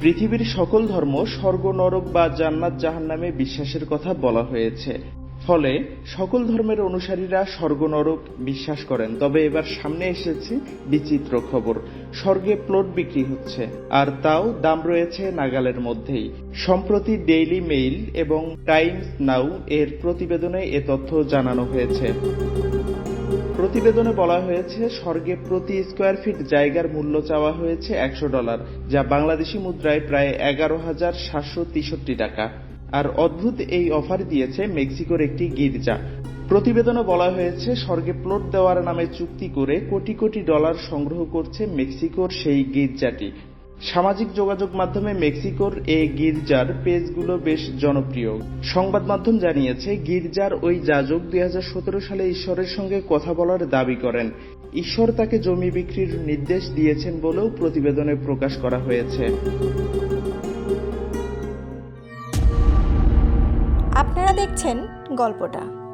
পৃথিবীর সকল ধর্ম স্বর্গ, নরক বা জান্নাত জাহান্নামে বিশ্বাসের কথা বলা হয়েছে। ফলে সকল ধর্মের অনুসারীরা স্বর্গ, নরক বিশ্বাস করেন। তবে এবার সামনে এসেছে বিচিত্র খবর। স্বর্গে প্লট বিক্রি হচ্ছে, আর তাও দাম রয়েছে নাগালের মধ্যেই। সম্প্রতি ডেইলি মেইল এবং টাইমস নাও এর প্রতিবেদনে এ তথ্য জানানো হয়েছে। প্রতিবেদনে বলা হয়েছে, স্বর্গে প্রতি স্কোয়ার ফিট জায়গার মূল্য চাওয়া হয়েছে একশো ডলার, যা বাংলাদেশি মুদ্রায় প্রায় এগারো হাজার সাতশো তেষট্টি টাকা। আর অদ্ভুত এই অফার দিয়েছে মেক্সিকোর একটি গির্জা। প্রতিবেদনে বলা হয়েছে, স্বর্গে প্লট দেওয়ার নামে চুক্তি করে কোটি কোটি ডলার সংগ্রহ করছে মেক্সিকোর সেই গির্জাটি। সামাজিক যোগাযোগ মাধ্যমে মেক্সিকোর এই গির্জার পেজগুলো বেশ জনপ্রিয়। সংবাদ মাধ্যম জানিয়েছে, গির্জার ওই যাজক দুই হাজার সতেরো সালে ঈশ্বরের সঙ্গে কথা বলার দাবি করেন। ঈশ্বর তাকে জমি বিক্রির নির্দেশ দিয়েছেন বলেও প্রতিবেদনে প্রকাশ করা হয়েছে। আপনারা দেখছেন গল্পটা।